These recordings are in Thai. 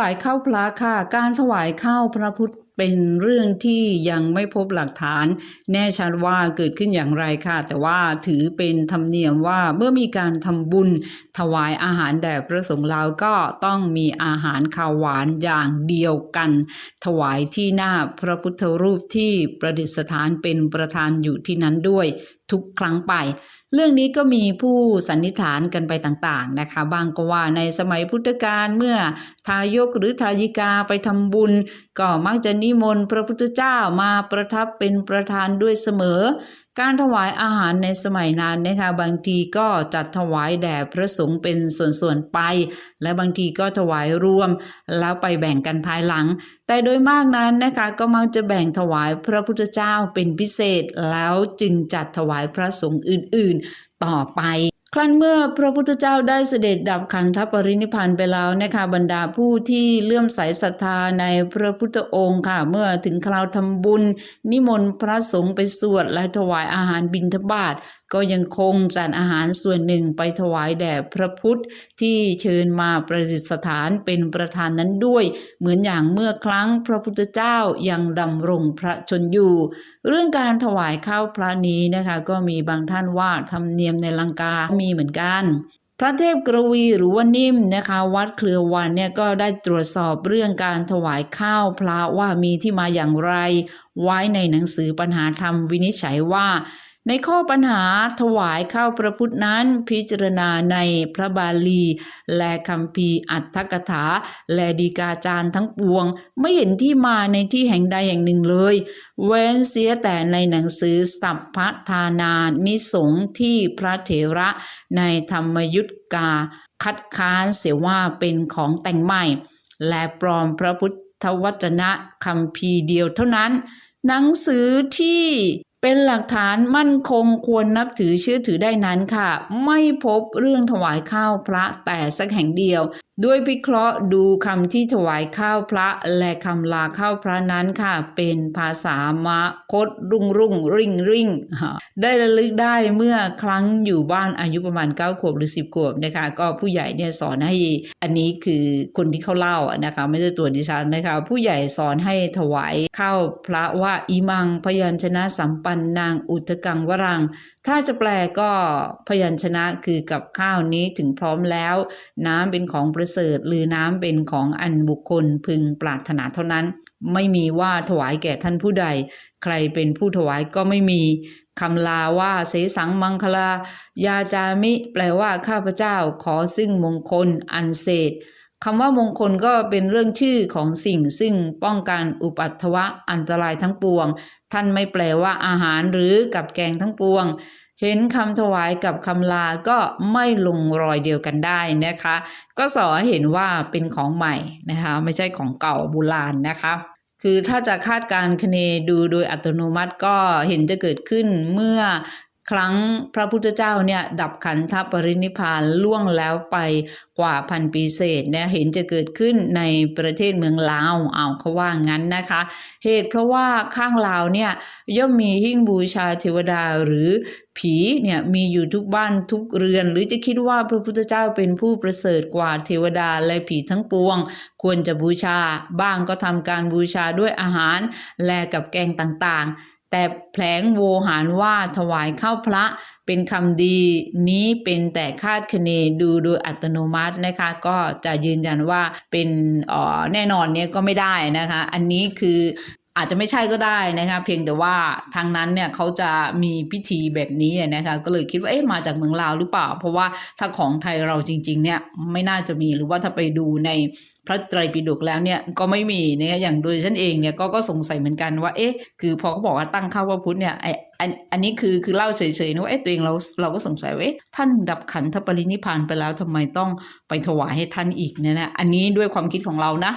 ถวายข้าวพระค่ะ การถวายข้าวพระพุทธเป็นเรื่องที่ยังไม่พบหลักฐาน แน่ชัดว่าเกิดขึ้นอย่างไรค่ะ แต่ว่าถือเป็นธรรมเนียมว่าเมื่อมีการทำบุญถวายอาหารแด่พระสงฆ์แล้วก็ต้องมีอาหารข้าวหวานอย่างเดียวกัน ถวายที่หน้าพระพุทธรูปที่ประดิษฐานเป็นประธานอยู่ที่นั้นด้วยทุกครั้งไป เรื่องนี้ก็มีผู้สันนิษฐานกันไปต่างๆนะคะ บางก็ว่าในสมัยพุทธกาลเมื่อทายกหรือทายิกาไปทำบุญ ก็มักจะนิมนต์พระพุทธเจ้ามาประทับเป็นประธานด้วยเสมอ การถวายอาหารในสมัยนั้นนะคะบางทีก็จัดถวายแด่พระสงฆ์เป็นส่วนๆไป และบางทีก็ถวายรวม แล้วไปแบ่งกันภายหลัง แต่โดยมากนั้นนะคะก็มักจะแบ่งถวายพระพุทธเจ้าเป็นพิเศษแล้วจึงจัดถวายพระสงฆ์อื่น ๆ ต่อไป ครั้นเมื่อพระพุทธเจ้าได้เสด็จดับขันธปรินิพานไปแล้วนะคะบรรดาผู้ที่เลื่อมใสศรัทธาในพระพุทธองค์ค่ะ เมื่อถึงคราวทำบุญ นิมนต์พระสงฆ์ไปสวดและถวายอาหารบิณฑบาตก็ยังคงจัดอาหารส่วนหนึ่งไปถวายแด่พระพุทธที่เชิญมาประดิษฐานเป็นประธานนั้นด้วย เหมือนอย่างเมื่อครั้งพระพุทธเจ้ายังดำรงพระชนอยู่ เรื่องการถวายข้าวพระนี้นะคะ ก็มีบางท่านว่าธรรมเนียมในลังกามีเหมือนกัน พระเทพกรวีหรือว่านิ่มนะคะ วัดเครือวันเนี่ยก็ได้ตรวจสอบเรื่องการถวายข้าวพระว่ามีที่มาอย่างไร ไว้ในหนังสือปัญหาธรรมวินิจฉัยว่า ในข้อปัญหาถวายข้าวพระพุทธนั้นพิจารณาในพระบาลี และคำพีอัตถกถา และดีกาจารย์ทั้งปวง ไม่เห็นที่มาในที่แห่งใดแห่งหนึ่งเลย เว้นเสียแต่ในหนังสือสัพพทานานิสงที่พระเถระในธรรมยุตกา คัดค้านเสียว่าเป็นของแต่งใหม่ และปลอมพระพุทธวจนะคำพีเดียวเท่านั้น หนังสือที่ เป็นหลักฐานมั่นคงควรนับถือเชื่อถือได้นั้นค่ะ ไม่พบเรื่องถวายข้าวพระแต่สักแห่งเดียว ด้วยวิเคราะห์ดูคำที่ถวายข้าวพระและคำลาข้าวพระนั้นค่ะ เป็นภาษามะคดรุ่งรุ่งริ่งริ่งได้ระลึกได้เมื่อครั้งอยู่บ้านอายุประมาณ 9 ขวบหรือ 10 ขวบนะคะ ก็ผู้ใหญ่เนี่ยสอนให้อันนี้คือคนที่เขาเล่านะคะ ไม่ใช่ตัวดิฉันนะคะ ผู้ใหญ่สอนให้ถวายข้าวพระว่าอิมังพยัญชนะสัมปันนางอุทกังวรัง ถ้าจะแปลก็พยัญชนะคือกับข้าวนี้ถึงพร้อมแล้ว น้ำเป็นของประเสริฐหรือน้ำเป็นของอันบุคคลพึงปรารถนาเท่านั้น ไม่มีว่าถวายแก่ท่านผู้ใด ใครเป็นผู้ถวายก็ไม่มีคำลาว่าเสสังมังคลา ยาจามิ แปลว่าข้าพเจ้าขอซึ่งมงคลอันเศษคำว่ามงคลก็เป็นเรื่องชื่อของสิ่งซึ่งป้องกันอุปัตถวะอันตรายทั้งปวง ท่านไม่แปลว่าอาหารหรือกับแกงทั้งปวง เห็นคำถวายกับคำลาก็ไม่ลงรอยเดียวกันได้นะคะ ก็สอนเห็นว่าเป็นของใหม่นะคะ ไม่ใช่ของเก่าโบราณนะคะคือถ้าจะคาดการณ์คเนดูโดยอัตโนมัติก็เห็นจะเกิดขึ้นเมื่อ ครั้งพระพุทธเจ้าเนี่ยดับขันธปรินิพานล่วงแล้วไปกว่าพันปีเศษเนี่ยเห็นจะเกิดขึ้นในประเทศเมืองลาวเอาเขาว่างั้นนะคะ เหตุเพราะว่าข้างลาวเนี่ยย่อมมีหิ้งบูชาเทวดาหรือผีเนี่ยมีอยู่ทุกบ้านทุกเรือน หรือจะคิดว่าพระพุทธเจ้าเป็นผู้ประเสริฐกว่าเทวดาและผีทั้งปวง ควรจะบูชาบ้างก็ทำการบูชาด้วยอาหาร และกับแกงต่างๆ แต่แผลงโวหารว่าถวายข้าวพระเป็นคำดีนี้เป็นแต่คาดคะเนดูโดยอัตโนมัตินะคะ ก็จะยืนยันว่าเป็นอ๋อแน่นอนเนี่ยก็ไม่ได้นะคะ อันนี้คืออาจจะไม่ใช่ก็ได้นะคะ เพียงแต่ว่าทางนั้นเนี่ยเขาจะมีพิธีแบบนี้นะคะก็เลยคิดว่าเอ๊ะมาจากเมืองลาวหรือเปล่า เพราะว่าถ้าของไทยเราจริง ๆ เนี่ยไม่น่าจะมีหรือว่าถ้าไปดูใน ระไตรปิฎกแล้วเนี่ยก็ไม่มีเนี่ยอย่างโดยฉันเองเนี่ยก็ก็สงสัยเหมือนกันว่า เอ๊ะ คือพอเขาบอกว่าตั้งข้าวพระพุทธเนี่ยไออันอันนี้คือคือเล่าเฉยๆนะว่าเอ๊ะตัวเองเราเราก็สงสัยว่าเอ๊ะท่านดับขันธปรินิพานไปแล้วทำไมต้องไปถวายให้ท่านอีกเนี่ยนะอันนี้ด้วยความคิดของเรานะ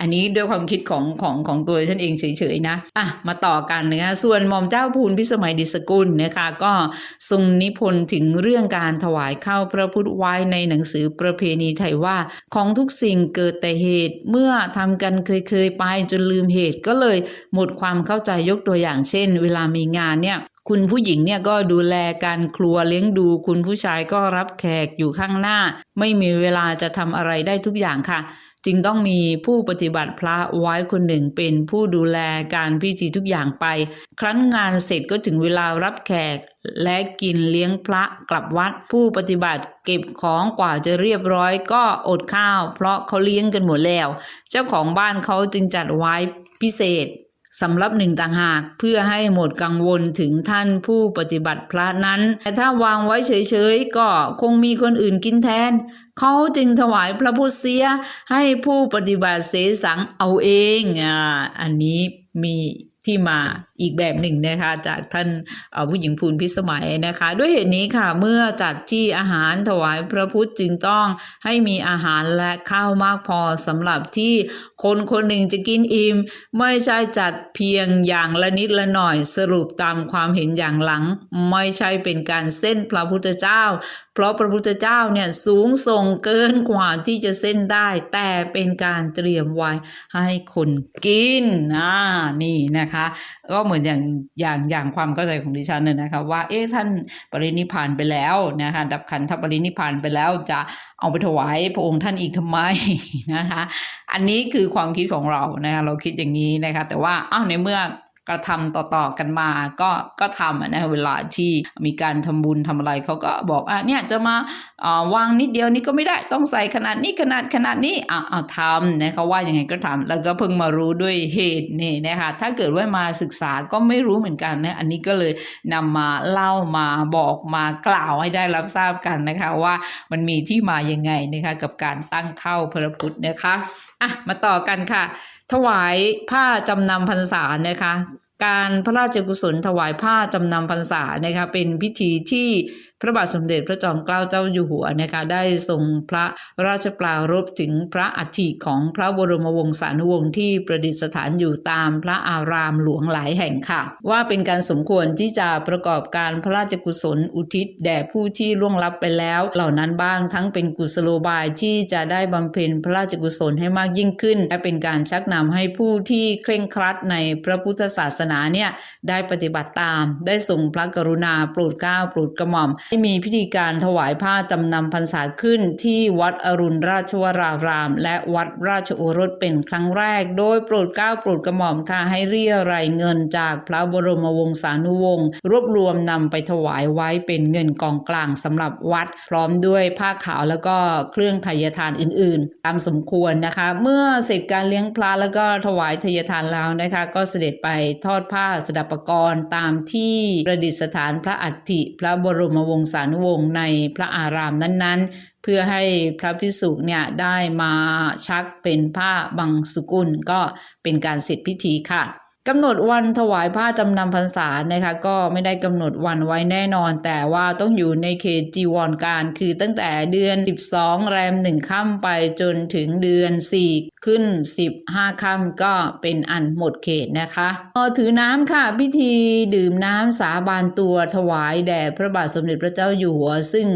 อันนี้ด้วยความคิดของของของตัวฉันเองเฉยๆนะอะมาต่อกันนะคะส่วนหม่อมเจ้าภูลพิสมัยดิสกุลนะคะก็ทรงนิพนธ์ถึงเรื่องการถวายข้าวพระพุทธไว้ในหนังสือประเพณีไทยว่าของทุกสิ่งเกิดแต่เหตุ เมื่อทำกันเคยๆไปจนลืมเหตุก็เลยหมดความเข้าใจยกตัวอย่างเช่น เวลามีงานเนี่ยคุณผู้หญิงเนี่ยก็ดูแลการครัวเลี้ยงดู คุณผู้ชายก็รับแขกอยู่ข้างหน้า ไม่มีเวลาจะทำอะไรได้ทุกอย่างค่ะ จึงต้องมีผู้ปฏิบัติพระไว้คนหนึ่งเป็นผู้ดูแลการพิธีทุกอย่างไป ครั้นงานเสร็จก็ถึงเวลารับแขก และกินเลี้ยงพระกลับวัด ผู้ปฏิบัติเก็บของกว่าจะเรียบร้อยก็อดข้าว เพราะเขาเลี้ยงกันหมดแล้ว เจ้าของบ้านเขาจึงจัดไว้พิเศษสำหรับหนึ่งต่างหากเพื่อให้หมดกังวลถึงท่านผู้ปฏิบัติพระนั้น แต่ถ้าวางไว้เฉยๆ ก็คงมีคนอื่นกินแทน เขาจึงถวายพระพุทธเสียให้ผู้ปฏิบัติเสสังเอาเองอ่าอันนี้มีที่มา อีกแบบหนึ่งนะคะจากท่านผู้หญิงภูลพิสมัยนะคะ ด้วยเหตุนี้ค่ะเมื่อจัดที่อาหารถวายพระพุทธจึงต้องให้มีอาหารและข้าวมากพอสำหรับที่คนคนหนึ่งจะกินอิ่มไม่ใช่จัดเพียงอย่างละนิดละหน่อยสรุปตามความเห็นอย่างหลัง ไม่ใช่เป็นการเส้นพระพุทธเจ้า เพราะพระพุทธเจ้าเนี่ยสูงส่งเกินกว่าที่จะเส้นได้ แต่เป็นการเตรียมไว้ให้คนกินอ่านี่นะคะก็เหมือนอย่างอย่างอย่างความเข้าใจของดิฉันเนี่ยนะคะว่าเอ๊ะท่านปรินิพานไปแล้วนะคะดับขันธปรินิพพานไปแล้วจะเอาไปถวายพระองค์ท่านอีกทำไมนะคะ อันนี้คือความคิดของเรานะคะเราคิดอย่างนี้นะคะ แต่ว่าอ้าวในเมื่อ กระทำต่อๆกันมา ก็ก็ทำนะเวลาที่มีการทำบุญทำอะไรเขาก็บอกอะเนี่ยจะมาอ่อวางนิดเดียวนี่ก็ไม่ได้ต้องใส่ขนาดนี้ขนาดขนาดนี้อะเอาทำนะเขาว่ายังไงก็ทำแล้วก็เพิ่งมารู้ด้วยเหตุนี่นะคะถ้าเกิดว่ามาศึกษาก็ไม่รู้เหมือนกันนะอันนี้ก็เลยนำมาเล่ามาบอกมากล่าวให้ได้รับทราบกันนะคะว่ามันมีที่มายังไงนะคะกับการตั้งเข้าพระพุทธนะคะอะมาต่อกันค่ะ ถวายผ้าจำนำพรรษานะคะ การพระราชกุศลถวายผ้าจำนำพรรษานะคะเป็นพิธีที่พระบาทสมเด็จพระจอมเกล้าเจ้าอยู่หัวนะคะได้ทรงพระราชปรารภถึงพระอัฐิของพระบรมวงศานุวงศ์ที่ประดิษฐานอยู่ตามพระอารามหลวงหลายแห่งค่ะ ว่าเป็นการสมควรที่จะประกอบการพระราชกุศลอุทิศแด่ผู้ที่ล่วงลับไปแล้ว เหล่านั้นบ้างทั้งเป็นกุศโลบายที่จะได้บำเพ็ญพระราชกุศลให้มากยิ่งขึ้น และเป็นการชักนำให้ผู้ที่เคร่งครัดในพระพุทธศาสนาเนี่ยได้ปฏิบัติตาม ได้ทรงพระกรุณาโปรดเกล้าโปรดกระหม่อมให้มีพิธีการถวายผ้าจำนำพรรษาขึ้นที่วัดอรุณราชวราราม และวัดราชโอรสเป็นครั้งแรก โดยโปรดเกล้าโปรดกระหม่อมค่ะให้เรียรายเงินจากพระบรมวงศานุวงศ์รวบรวมนำไปถวายไว้เป็นเงินกองกลางสำหรับวัด พร้อมด้วยผ้าขาวแล้วก็เครื่องไทยทานอื่น ๆ ตามสมควรนะคะ เมื่อเสร็จการเลี้ยงพระแล้วก็ถวายทายทานแล้วนะคะ ก็เสด็จไปทอดผ้าสดับปกรณ์ตามที่ประดิษฐานพระอัฐิพระบรมวงศานุวงศ์ในพระอารามนั้นๆ เพื่อให้พระพิสุเนี่ยได้มาชักเป็นผ้าบังสุกุลก็เป็นการเสร็จพิธีค่ะ กำหนดวันถวายผ้าจำนำพรรษานะคะก็ไม่ได้กำหนดวันไว้แน่นอน แต่ว่าต้องอยู่ในเขตจีวรการ คือตั้งแต่เดือน 12 แรมหนึ่งค่ำไปจนถึงเดือน 4 ขึ้น 15 ค่ำก็เป็นอันหมดเขตนะคะพอถือน้ำค่ะ พิธีดื่มน้ำสาบานตัวถวายแด่พระบาทสมเด็จพระเจ้าอยู่หัว ซึ่ง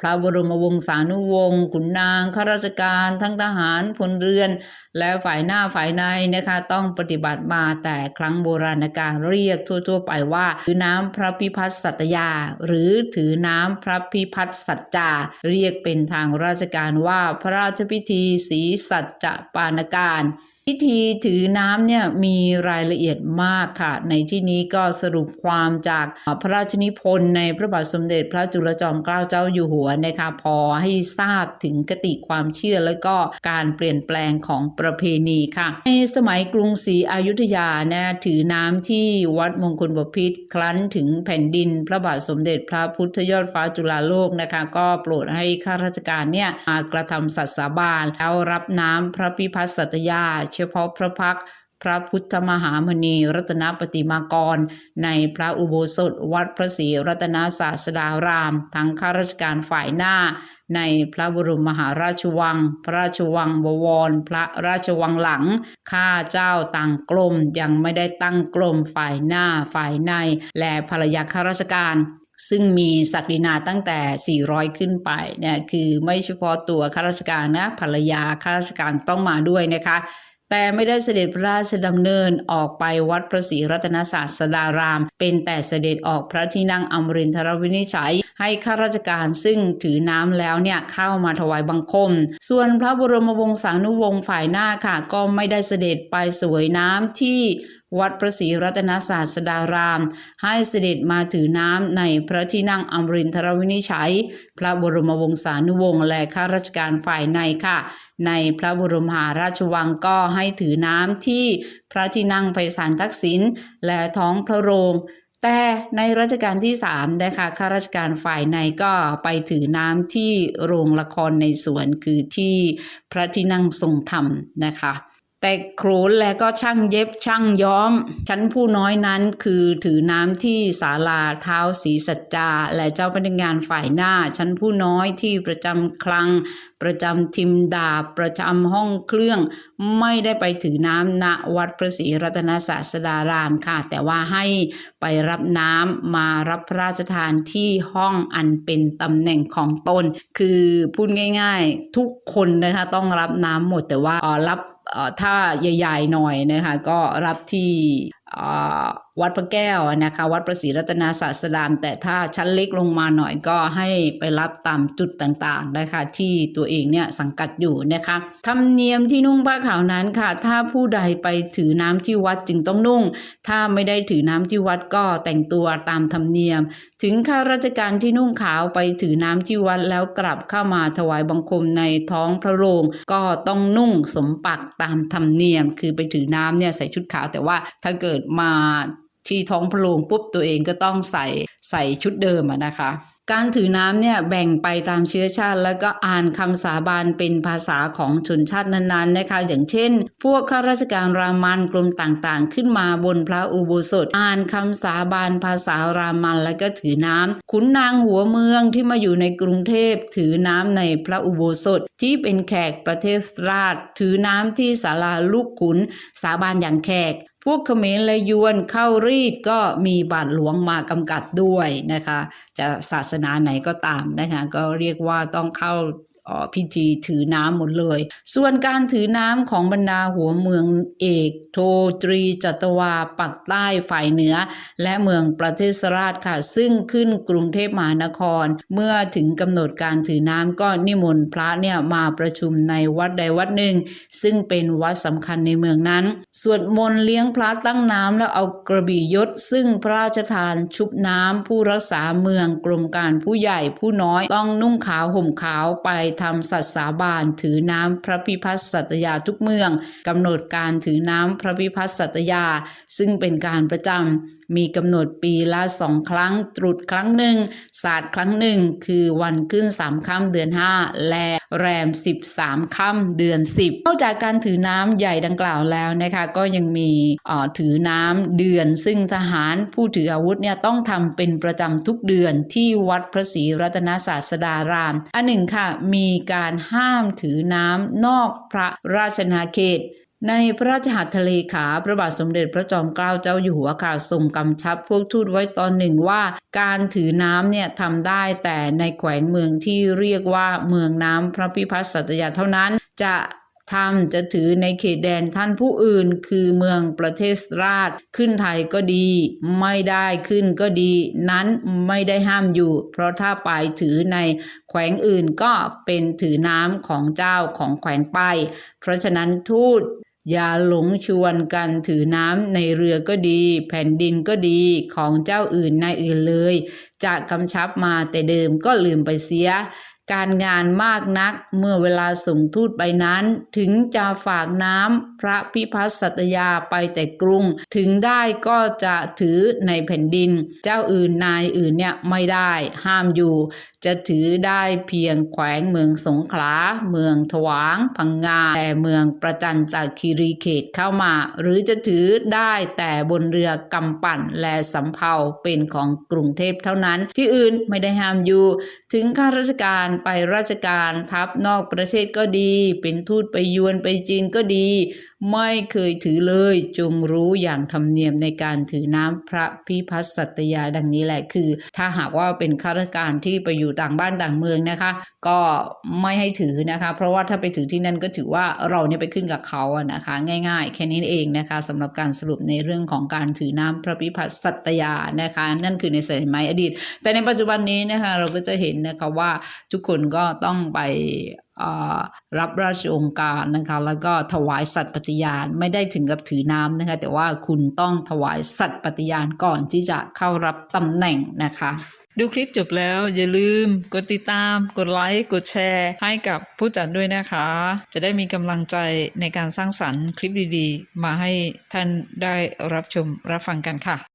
พระบรมวงศานุวงศ์ขุนนางข้าราชการทั้งทหารพลเรือน และฝ่ายหน้าฝ่ายในนะคะ ต้องปฏิบัติมาแต่ครั้งโบราณกาลเรียกทั่ว ๆ ไปว่า ถือน้ำพระพิพัฒน์สัตยา หรือถือน้ำพระพิพัฒน์สัจจา เรียกเป็นทางราชการว่าพระราชพิธีสีสัจจะปานการ พิธีถือน้ำเนี่ยมีรายละเอียดมากค่ะ ในที่นี้ก็สรุปความจากพระราชนิพนธ์ในพระบาทสมเด็จพระจุลจอมเกล้าเจ้าอยู่หัวนะคะพอให้ทราบถึงกติความเชื่อและก็การเปลี่ยนแปลงของประเพณีค่ะ ในสมัยกรุงศรีอยุธยานะถือน้ำที่วัดมงคลบพิตรครั้นถึงแผ่นดิน พระบาทสมเด็จพระพุทธยอดฟ้าจุฬาโลกนะคะ ก็โปรดให้ข้าราชการเนี่ยมากระทำสัตย์สาบานแล้วรับน้ำพระพิพัฒน์สัตยาเฉพาะพระพักพระพุทธมหามณีรัตนปฏิมากร ในพระอุโบสถวัดพระศรีรัตนศาสดาราม ทั้งข้าราชการฝ่ายหน้า ในพระบรมมหาราชวัง พระราชวังบวร พระราชวังหลัง ข้าเจ้าต่างกรมยังไม่ได้ตั้งกรมฝ่ายหน้าฝ่ายใน และภรรยาข้าราชการซึ่งมีศักดินาตั้งแต่ 400 ขึ้นไปเนี่ยคือไม่เฉพาะตัวข้าราชการนะภรรยาข้าราชการต้องมาด้วยนะคะ แต่ไม่ได้เสด็จพระราชดำเนินออกไปวัดพระศรีรัตนศาสดาราม เป็นแต่เสด็จออกพระที่นั่งอมรินทรวินิจฉัย ให้ข้าราชการซึ่งถือน้ำแล้วเนี่ยเข้ามาถวายบังคม ส่วนพระบรมวงศานุวงศ์ฝ่ายหน้าค่ะ ก็ไม่ได้เสด็จไปสวยน้ำที่วัดพระศรีรัตนศาสดาราม ให้เสด็จมาถือน้ำในพระที่นั่งอมรินทรวินิจฉัย พระบรมวงศานุวงศ์และข้าราชการฝ่ายในค่ะ ในพระบรมหาราชวังก็ให้ถือน้ำที่พระที่นั่งไพศาลทักษิณและท้องพระโรง แต่ในรัชกาลที่3นะคะข้าราชการฝ่ายในก็ไปถือน้ำที่โรงละครในสวนคือที่พระที่นั่งทรงธรรมนะคะ แต่โขนและก็ช่างเย็บช่างย้อม ชั้นผู้น้อยนั้นคือถือน้ำที่ศาลาเท้าศรีสัจจา และเจ้าพนักงานฝ่ายหน้า ชั้นผู้น้อยที่ประจำคลัง ประจำทิมดาประจำห้องเครื่อง ไม่ได้ไปถือน้ำณวัดพระศรีรัตนศาสดารามค่ะ แต่ว่าให้ไปรับน้ำมารับพระราชทานที่ห้องอันเป็นตำแหน่งของตน คือพูดง่าย ๆ ทุกคนนะคะต้องรับน้ำหมดแต่ว่ารับ ถ้าใหญ่ๆหน่อยนะคะก็รับที่อ่อ วัดพระแก้วนะคะ วัดพระศรีรัตนศาสดารแต่ถ้าชั้นเล็กลงมาหน่อยก็ให้ไปรับตามจุดต่างๆนะคะที่ตัวเองเนี่ยสังกัดอยู่นะคะธรรมเนียมที่นุ่งผ้าขาวนั้นค่ะ ถ้าผู้ใดไปถือน้ำที่วัดจึงต้องนุ่ง ถ้าไม่ได้ถือน้ำที่วัดก็แต่งตัวตามธรรมเนียม ถึงข้าราชการที่นุ่งขาวไปถือน้ำที่วัดแล้วกลับเข้ามาถวายบังคมในท้องพระโรงก็ต้องนุ่งสมปักตามธรรมเนียม คือไปถือน้ำเนี่ยใส่ชุดขาวแต่ว่าถ้าเกิดมา ที่ท้องพระโรงปุ๊บตัวเองก็ต้องใส่ใส่ชุดเดิมนะคะ การถือน้ำเนี่ยแบ่งไปตามเชื้อชาติ แล้วก็อ่านคำสาบานเป็นภาษาของชนชาตินั้นๆนะคะ อย่างเช่น พวกข้าราชการรามันกรมต่างๆ ขึ้นมาบนพระอุโบสถ อ่านคำสาบานภาษารามันแล้วก็ถือน้ำขุนนางหัวเมืองที่มาอยู่ในกรุงเทพถือน้ำในพระอุโบสถ ที่เป็นแขกประเทศราช ถือน้ำที่ศาลาลูกขุนสาบานอย่างแขกพวกเขมรและยวนเข้ารีดก็มีบาทหลวงมากำกับด้วยนะคะ จะศาสนาไหนก็ตามนะคะ ก็เรียกว่าต้องเข้า พิธีถือน้ำหมดเลย ส่วนการถือน้ำของบรรดาหัวเมืองเอกโทตรีจัตวาปักใต้ฝ่ายเหนือ และเมืองประเทศราชค่ะ ซึ่งขึ้นกรุงเทพมหานคร เมื่อถึงกำหนดการถือน้ำก็นิมนต์พระเนี่ยมาประชุมในวัดใดวัดหนึ่ง ซึ่งเป็นวัดสำคัญในเมืองนั้นสวดมนต์เลี้ยงพระตั้งน้ำแล้วเอากระบี่ยศ ซึ่งพระราชทานชุบน้ำผู้รักษาเมืองกรมการผู้ใหญ่ผู้น้อยต้องนุ่งขาวห่มขาวไปทำสัตสาบานถือน้ำพระพิพัฒน์สัตยาทุกเมืองกำหนดการถือน้ำพระพิพัฒน์สัตยา ซึ่งเป็นการประจำ มีกำหนดปีละสองครั้ง ตรุษครั้งหนึ่ง ศาสตร์ครั้งหนึ่ง คือวันขึ้นสามค่ำเดือนห้าและแรมสิบสามค่ำเดือนสิบนอกจากการถือน้ำใหญ่ดังกล่าวแล้วนะคะก็ยังมีออถือน้ำเดือน ซึ่งทหารผู้ถืออาวุธเนี่ยต้องทำเป็นประจำทุกเดือนที่วัดพระศรีรัตนศาสดาราม อันหนึ่งค่ะมีการห้ามถือน้ำนอกพระราชนาเขต ในพระราชหัตถเลขาพระบาทสมเด็จพระจอมเกล้าเจ้าอยู่หัวค่ะทรงกำชับพวกทูตไว้ตอนหนึ่งว่า การถือน้ำเนี่ยทำได้แต่ในแขวงเมืองที่เรียกว่าเมืองน้ำพระพิพัฒน์สัตยาเท่านั้น จะทำจะถือในเขตแดนท่านผู้อื่น คือเมืองประเทศราช ขึ้นไทยก็ดี ไม่ได้ขึ้นก็ดี นั้นไม่ได้ห้ามอยู่ เพราะถ้าไปถือในแขวงอื่นก็เป็นถือน้ำของเจ้าของแขวงไป เพราะฉะนั้นทูต อย่าหลงชวนกันถือน้ำในเรือก็ดี แผ่นดินก็ดีของเจ้าอื่นนายอื่นเลย จะกำชับมาแต่เดิมก็ลืมไปเสีย การงานมากนักเมื่อเวลาส่งทูตไปนั้น ถึงจะฝากน้ำพระพิพัฒน์สัตยาไปแต่กรุง ถึงได้ก็จะถือในแผ่นดิน เจ้าอื่นนายอื่นเนี่ยไม่ได้ห้ามอยู่ จะถือได้เพียงแขวงเมืองสงขลา เมืองถวาง พังงาแต่เมืองประจันตคีรีเขตเข้ามา หรือจะถือได้แต่บนเรือกำปั่นและสำเภาเป็นของกรุงเทพเท่านั้น ที่อื่นไม่ได้ห้ามอยู่ ถึงข้าราชการไปราชการทัพนอกประเทศก็ดี เป็นทูตไปยวนไปจีนก็ดีไม่เคยถือเลยจงรู้อย่างธรรมเนียมในการถือน้ำพระพิพัฒน์สัตยาดังนี้แหละคือ ถ้าหากว่าเป็นข้าราชการที่ไปอยู่ต่างบ้านต่างเมืองนะคะ ก็ไม่ให้ถือนะคะ เพราะว่าถ้าไปถือที่นั่นก็ถือว่าเราเนี่ยไปขึ้นกับเขาอะนะคะ ง่าย ๆ แค่นี้เองนะคะสำหรับการสรุปในเรื่องของการถือน้ำพระพิพัฒน์สัตยานะคะ นั่นคือในสมัยอดีต แต่ในปัจจุบันนี้นะคะเราก็จะเห็นนะคะว่าทุกคนก็ต้องไป รับราชองค์การนะคะ แล้วก็ถวายสัตย์ปฏิญาณไม่ได้ถึงกับถือน้ำนะคะ แต่ว่าคุณต้องถวายสัตย์ปฏิญาณก่อนที่จะเข้ารับตำแหน่งนะคะดูคลิปจบแล้วอย่าลืมกดติดตาม กดไลค์ กดแชร์ ให้กับผู้จัดด้วยนะคะ จะได้มีกำลังใจในการสร้างสรรค์คลิปดีๆ มาให้ท่านได้รับชมรับฟังกันค่ะ